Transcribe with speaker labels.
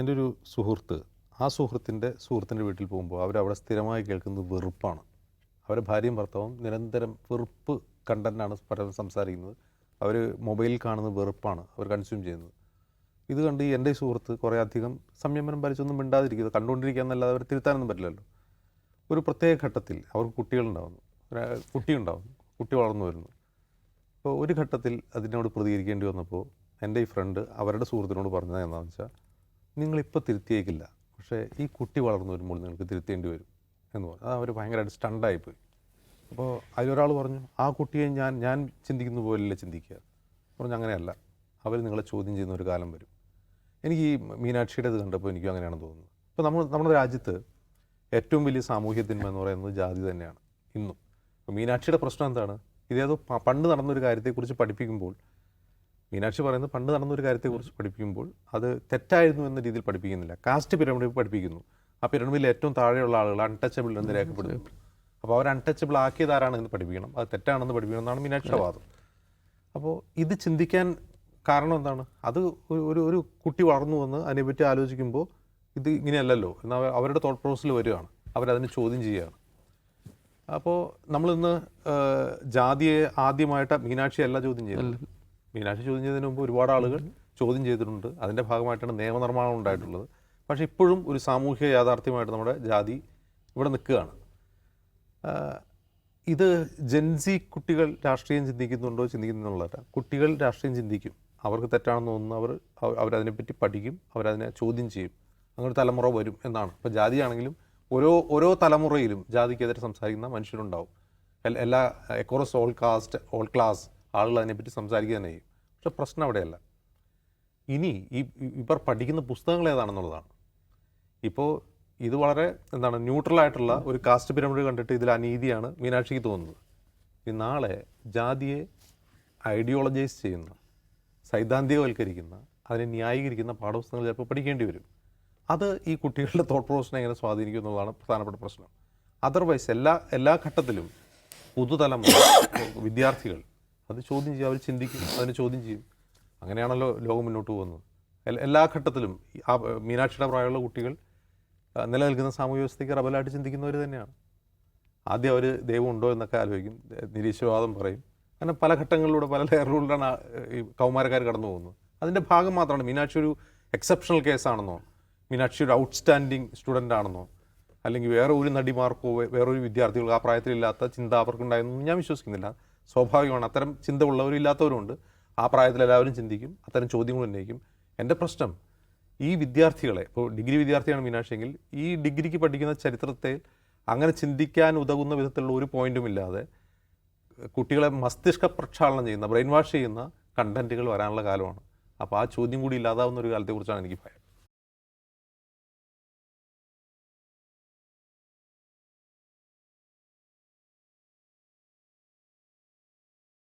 Speaker 1: എന്റെ ഒരു സുഹൃത്ത് ആ സുഹൃത്തിന്റെ സുഹൃത്തിന്റെ വീട്ടിൽ പോകുമ്പോൾ അവരവിടെ സ്ഥിരമായി കേൾക്കുന്നത് വെറുപ്പാണ്. അവരെ ഭാര്യയും ഭർത്താവും നിരന്തരം വെറുപ്പ് കണ്ടന്റാണ് പലരും സംസാരിക്കുന്നത്. അവർ മൊബൈലിൽ കാണുന്നത് വെറുപ്പാണ് അവർ കൺസ്യൂം ചെയ്യുന്നത്. ഇത് കണ്ട് എന്റെ സുഹൃത്ത് കുറേ അധികം സംയമനം പാലിച്ചൊന്നും മിണ്ടാതിരിക്കുന്നത് കണ്ടുകൊണ്ടിരിക്കുക എന്നല്ലാതെ അവർ തിരുത്താനൊന്നും പറ്റില്ലല്ലോ. ഒരു പ്രത്യേക ഘട്ടത്തിൽ അവർക്ക് കുട്ടികളുണ്ടാവുന്നു ഒരു കുട്ടിയുണ്ടാവുന്നു കുട്ടി വളർന്നു വരുന്നു. അപ്പോൾ ഒരു ഘട്ടത്തിൽ അതിനോട് പ്രതികരിക്കേണ്ടി വന്നപ്പോൾ എന്റെ ഈ ഫ്രണ്ട് അവരുടെ സുഹൃത്തിനോട് പറഞ്ഞത് എന്താണെന്ന് വെച്ചാൽ നിങ്ങളിപ്പോൾ തിരുത്തിയേക്കില്ല. പക്ഷേ ഈ കുട്ടി വളർന്നു വരുമ്പോൾ നിങ്ങൾക്ക് തിരുത്തേണ്ടി വരും എന്ന് പറഞ്ഞു. അത് അവർ ഭയങ്കരമായിട്ട് സ്റ്റണ്ടായിപ്പോയി. അപ്പോൾ അതിലൊരാൾ പറഞ്ഞു ആ കുട്ടിയെ ഞാൻ ഞാൻ ചിന്തിക്കുന്ന പോലെയല്ല ചിന്തിക്കുക. പറഞ്ഞു അങ്ങനെയല്ല. അവർ നിങ്ങളെ ചോദ്യം ചെയ്യുന്ന ഒരു കാലം വരും. എനിക്ക് ഈ മീനാക്ഷിയുടെ ഇത് കണ്ടപ്പോൾ എനിക്കും അങ്ങനെയാണ് തോന്നുന്നത് ഇപ്പോൾ നമ്മൾ നമ്മുടെ രാജ്യത്ത് ഏറ്റവും വലിയ സാമൂഹ്യ തിന്മ എന്ന് പറയുന്നത് ജാതി തന്നെയാണ് ഇന്നും. അപ്പോൾ മീനാക്ഷിയുടെ പ്രശ്നം എന്താണ്? ഇതേതോ പണ്ട് നടന്നൊരു കാര്യത്തെക്കുറിച്ച് പഠിപ്പിക്കുമ്പോൾ മീനാക്ഷി പറയുന്നത് പണ്ട് നടന്നൊരു കാര്യത്തെക്കുറിച്ച് പഠിപ്പിക്കുമ്പോൾ അത് തെറ്റായിരുന്നു എന്ന രീതിയിൽ പഠിപ്പിക്കുന്നില്ല. കാസ്റ്റ് പിരമിഡ് പഠിപ്പിക്കുന്നു. ആ പിരമിഡിൽ ഏറ്റവും താഴെയുള്ള ആളുകൾ അൺടച്ചബിൾ എന്ന് രേഖപ്പെടുത്തുന്നു അപ്പോൾ അവർ അൺടച്ചബിൾ ആക്കിയത് ആരാണെന്ന് പഠിപ്പിക്കണം. അത് തെറ്റാണെന്ന് പഠിപ്പിക്കണം എന്നാണ് മീനാക്ഷിയുടെ വാദം. അപ്പോൾ ഇത് ചിന്തിക്കാൻ കാരണം എന്താണ്? അത് ഒരു ഒരു കുട്ടി വളർന്നു വന്ന് അതിനെപ്പറ്റി ആലോചിക്കുമ്പോൾ ഇത് ഇങ്ങനെയല്ലല്ലോ. എന്ന് അവരുടെ തോട്ട് പ്രോസസ്സിൽ വരികയാണ്. അവരതിനെ ചോദ്യം ചെയ്യുകയാണ്. അപ്പോൾ നമ്മളിന്ന് ജാതിയെ ആദ്യമായിട്ട് മീനാക്ഷി അല്ല ചോദ്യം ചെയ്തത് മീനാക്ഷി ചോദ്യം ചെയ്തതിന് മുമ്പ് ഒരുപാട് ആളുകൾ ചോദ്യം ചെയ്തിട്ടുണ്ട്. അതിന്റെ ഭാഗമായിട്ടാണ് നിയമനിർമ്മാണം ഉണ്ടായിട്ടുള്ളത്. പക്ഷേ ഇപ്പോഴും ഒരു സാമൂഹിക യാഥാർത്ഥ്യമായിട്ട് നമ്മുടെ ജാതി ഇവിടെ നിൽക്കുകയാണ്. ഇത് ജെൻസി കുട്ടികൾ രാഷ്ട്രീയം ചിന്തിക്കുന്നുണ്ടോ ചിന്തിക്കുന്നുള്ളതല്ല. കുട്ടികൾ രാഷ്ട്രീയം ചിന്തിക്കും. അവർക്ക് തെറ്റാണെന്ന് തോന്നുന്നു. അവർ അവ- അവരതിനെപ്പറ്റി പഠിക്കും. അവരതിനെ ചോദ്യം ചെയ്യും. അങ്ങനെ തലമുറ വരും എന്നാണ്. ഇപ്പോൾ ജാതിയാണെങ്കിലും ഓരോ ഓരോ തലമുറയിലും ജാതിക്കെതിരെ സംസാരിക്കുന്ന മനുഷ്യരുണ്ടാവും. എല്ലാ across all caste all class ആളുകൾ അതിനെപ്പറ്റി സംസാരിക്കുക തന്നെ ചെയ്യും. പക്ഷെ പ്രശ്നം അവിടെയല്ല. ഇനി ഈ ഇവർ പഠിക്കുന്ന പുസ്തകങ്ങൾ ഏതാണെന്നുള്ളതാണ്. ഇപ്പോൾ ഇത് വളരെ എന്താണ് ന്യൂട്രലായിട്ടുള്ള ഒരു കാസ്റ്റ് പിരമിഡ് കണ്ടിട്ട് ഇതിൽ അനീതിയാണ് മീനാക്ഷിക്ക് തോന്നുന്നത്. ഈ നാളെ ജാതിയെ ഐഡിയോളജൈസ് ചെയ്യുന്ന സൈദ്ധാന്തികവൽക്കരിക്കുന്ന അതിനെ ന്യായീകരിക്കുന്ന പാഠപുസ്തകങ്ങൾ ചിലപ്പോൾ പഠിക്കേണ്ടി വരും. അത് ഈ കുട്ടികളുടെ തോട്ട് പ്രോസസ്സിനെ എങ്ങനെ സ്വാധീനിക്കും എന്നുള്ളതാണ് പ്രധാനപ്പെട്ട പ്രശ്നം. അതർവൈസ് എല്ലാ എല്ലാ ഘട്ടത്തിലും പുതുതലമുറ വിദ്യാർത്ഥികൾ അത് ചോദ്യം ചെയ്യും അവർ ചിന്തിക്കും അതിനെ ചോദ്യം ചെയ്യും. അങ്ങനെയാണല്ലോ ലോകം മുന്നോട്ട് പോകുന്നത്. എല്ലാ ഘട്ടത്തിലും ആ മീനാക്ഷിയുടെ പ്രായമുള്ള കുട്ടികൾ നിലനിൽക്കുന്ന സാമൂഹ്യ വ്യവസ്ഥയ്ക്ക് റബലായിട്ട് ചിന്തിക്കുന്നവർ തന്നെയാണ്. ആദ്യം അവർ ദൈവം ഉണ്ടോ എന്നൊക്കെ ആലോചിക്കും നിരീശ്വരവാദം പറയും. അങ്ങനെ പല ഘട്ടങ്ങളിലൂടെ പല ലെയറിലൂടെയാണ് ഈ കൗമാരക്കാർ കടന്നു പോകുന്നത്. അതിന്റെ ഭാഗം മാത്രമാണ് മീനാക്ഷി ഒരു എക്സെപ്ഷണൽ കേസാണെന്നോ മീനാക്ഷി ഒരു ഔട്ട്സ്റ്റാൻഡിങ് സ്റ്റുഡന്റ് ആണെന്നോ അല്ലെങ്കിൽ വേറെ ഒരു നടിമാർക്കോ വേറൊരു വിദ്യാർത്ഥികൾക്കോ ആ പ്രായത്തിലില്ലാത്ത ചിന്ത അവർക്കുണ്ടായെന്നൊന്നും ഞാൻ വിശ്വസിക്കുന്നില്ല. സ്വാഭാവികമാണ്. അത്തരം ചിന്ത ഉള്ളവരും ഇല്ലാത്തവരും ഉണ്ട് ആ പ്രായത്തിൽ എല്ലാവരും ചിന്തിക്കും അത്തരം ചോദ്യങ്ങൾ ഉന്നയിക്കും. എന്റെ പ്രശ്നം ഈ വിദ്യാർത്ഥികളെ ഇപ്പോൾ ഡിഗ്രി വിദ്യാർത്ഥിയാണ് മീനാക്ഷിയെങ്കിൽ ഈ ഡിഗ്രിക്ക് പഠിക്കുന്ന ചരിത്രത്തെ അങ്ങനെ ചിന്തിക്കാൻ ഉതകുന്ന വിധത്തിലുള്ള ഒരു പോയിന്റും ഇല്ലാതെ കുട്ടികളെ മസ്തിഷ്ക പ്രക്ഷാളനം ചെയ്യുന്ന ബ്രെയിൻ വാഷ് ചെയ്യുന്ന കണ്ടന്റുകൾ വരാനുള്ള കാലമാണ്. അപ്പോൾ ആ ചോദ്യം കൂടി ഇല്ലാതാവുന്ന ഒരു കാലത്തെക്കുറിച്ചാണ് എനിക്ക് ഭയം